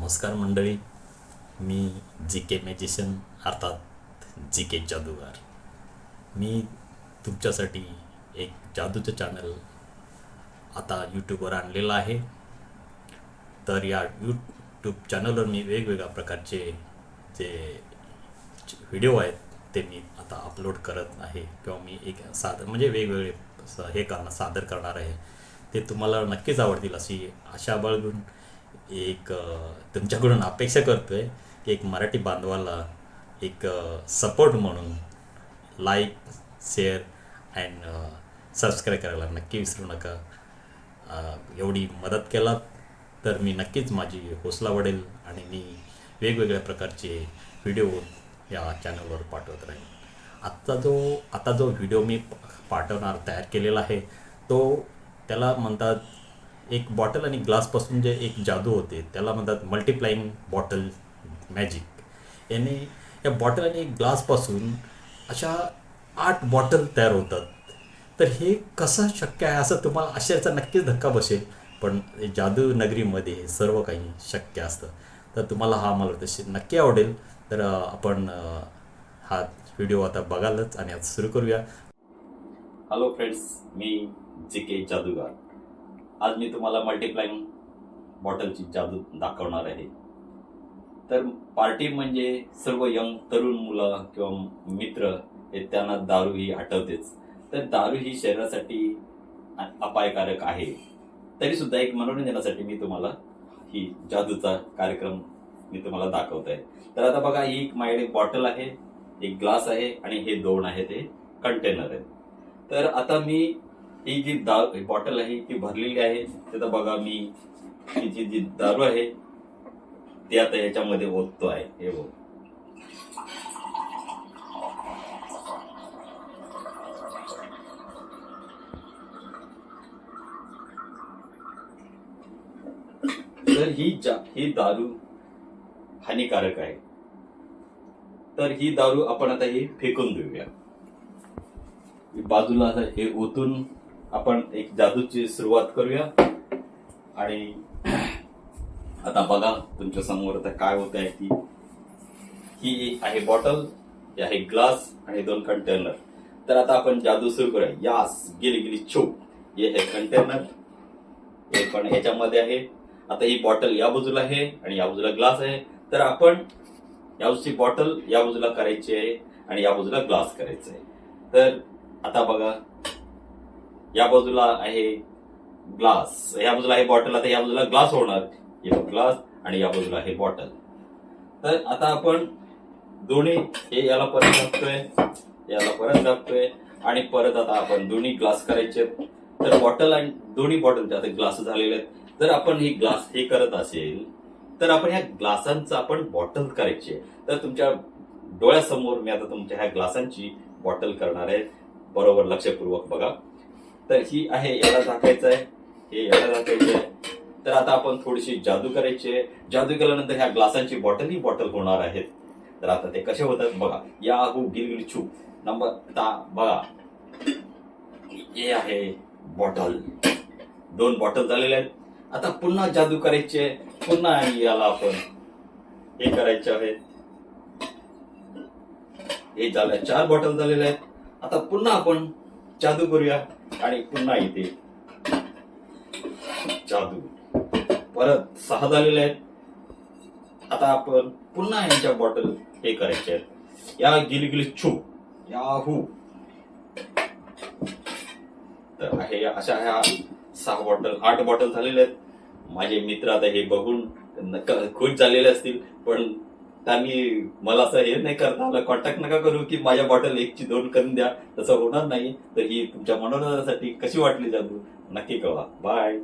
नमस्कार मंडळी. मी जी के मॅजिशियन अर्थात जी के जादूगार. मी तुमच्यासाठी एक जादूचं चॅनल आता यूट्यूबवर आणलेलं आहे. तर या यूट्यूब चॅनलवर मी वेगवेगळ्या प्रकारचे जे व्हिडिओ आहेत ते मी आता अपलोड करत आहे. किंवा मी एक सादर म्हणजे वेगवेगळे हे करणार सादर करणार आहे. ते तुम्हाला नक्कीच आवडतील अशी आशा बाळगून एक तुमच्याकडून अपेक्षा करतोय की एक मराठी बांधवाला एक सपोर्ट म्हणून लाईक शेअर अँड सबस्क्राईब करायला नक्की विसरू नका. एवढी मदत केलात तर मी नक्कीच माझी हौसला वाढेल आणि मी वेगवेगळ्या प्रकारचे व्हिडिओ या चॅनलवर पाठवत राहीन. आत्ता जो आता जो व्हिडिओ मी पाठवणार तयार केलेला आहे तो त्याला म्हणतात एक बॉटल आणि ग्लासपासून जे एक जादू होते त्याला म्हणतात मल्टिप्लाईंग बॉटल मॅजिक याने या बॉटल आणि एक ग्लासपासून अशा आठ बॉटल तयार होतात. तर हे कसं शक्य आहे असं तुम्हाला आश्चर्याचा नक्कीच धक्का बसेल पण जादू नगरीमध्ये हे सर्व काही शक्य असतं. तर तुम्हाला हा मला वाटतं नक्की आवडेल. तर आपण हा व्हिडिओ आता बघालच आणि आता सुरू करूया. हॅलो फ्रेंड्स मी जे के जादूगार. आज मी तुम्हाला मल्टिप्लाईंग बॉटलची जादू दाखवणार आहे. तर पार्टी म्हणजे सर्व यंग तरुण मुलं किंवा मित्र हे त्यांना दारू ही आठवतेच. तर दारू ही शरीरासाठी अपायकारक आहे. तरी सुद्धा एक मनोरंजनासाठी मी तुम्हाला ही जादूचा कार्यक्रम मी तुम्हाला दाखवत आहे तर आता बघा ही एक माझ्याकडे बॉटल आहे एक ग्लास आहे आणि हे दोन आहेत हे कंटेनर आहेत. तर आता मी ही जी दारू बॉटल आहे ती भरलेली आहे. ते बघा मी ही जी जी दारू आहे ती आता याच्यामध्ये ओततो आहे. हे बघ. तर ही जा ही दारू हानिकारक आहे. तर ही दारू आपण आता ही फेकून देऊया. बाजूला आता हे ओतून आपण एक जादूची सुरुवात करूया. आणि आता बघा तुमच्यासमोर आता काय होत आहे ती. ही आहे बॉटल हे आहे ग्लास आणि दोन कंटेनर. तर आता आपण जादू सुरू करूया. यास गेली गेली छोप हे आहे कंटेनर. हे पण ह्याच्यामध्ये आहे. आता ही बॉटल या बाजूला आहे आणि या बाजूला ग्लास आहे. तर आपण या बाजूची बॉटल या बाजूला करायची आहे आणि या बाजूला ग्लास करायचा आहे. तर आता बघा. या बाजूला आहे ग्लास. या बाजूला आहे बॉटल. आता या बाजूला ग्लास होणार. हे ग्लास आणि या बाजूला आहे बॉटल. तर आता आपण दोन्ही हे याला परत टाकतोय याला परत टाकतोय आणि परत आता आपण दोन्ही ग्लास करायचे. तर बॉटल आणि दोन्ही बॉटल आता ग्लास झालेले आहेत. जर आपण ही ग्लास हे करत असेल तर आपण ह्या ग्लासांचं आपण बॉटल करायची. आहे. तर तुमच्या डोळ्यासमोर मी आता तुमच्या ह्या ग्लासांची बॉटल करणार आहे. बरोबर लक्षपूर्वक बघा. तर ही आहे याला झाकायचं आहे हे याला झाकायचं आहे तर आता आपण थोडीशी जादू करायची आहे. जादू केल्यानंतर ह्या ग्लासांची बॉटल ही बॉटल होणार आहेत. तर आता ते कसे होतात बघा. या हू गिल छू. नंबर आता बघा. हे आहे बॉटल दोन बॉटल झालेले आहेत. आता पुन्हा जादू करायचे पुन्हा याला आपण हे करायचे आहे. हे झालं चार बॉटल झालेले आहेत. आता पुन्हा आपण जादू करूया. आणि पुन्हा इथे जादू. परत सहा झालेले आहेत. आता आपण पुन्हा यांच्या बॉटल हे करायचे आहेत. या गिलगिली छू या हू. तर आहे अशा ह्या सहा बॉटल आठ बॉटल झालेल्या आहेत. माझे मित्र आता हे बघून नक्का खुश झालेले असतील पण त्यांनी मला असं हे नाही करता आलं कॉन्टॅक्ट नका करू की माझ्या बॉटल एकची दोन करून द्या. तसं होणार नाही. तर ही तुमच्या मनोरंजनासाठी कशी वाटली जादू? नक्की कळवा. बाय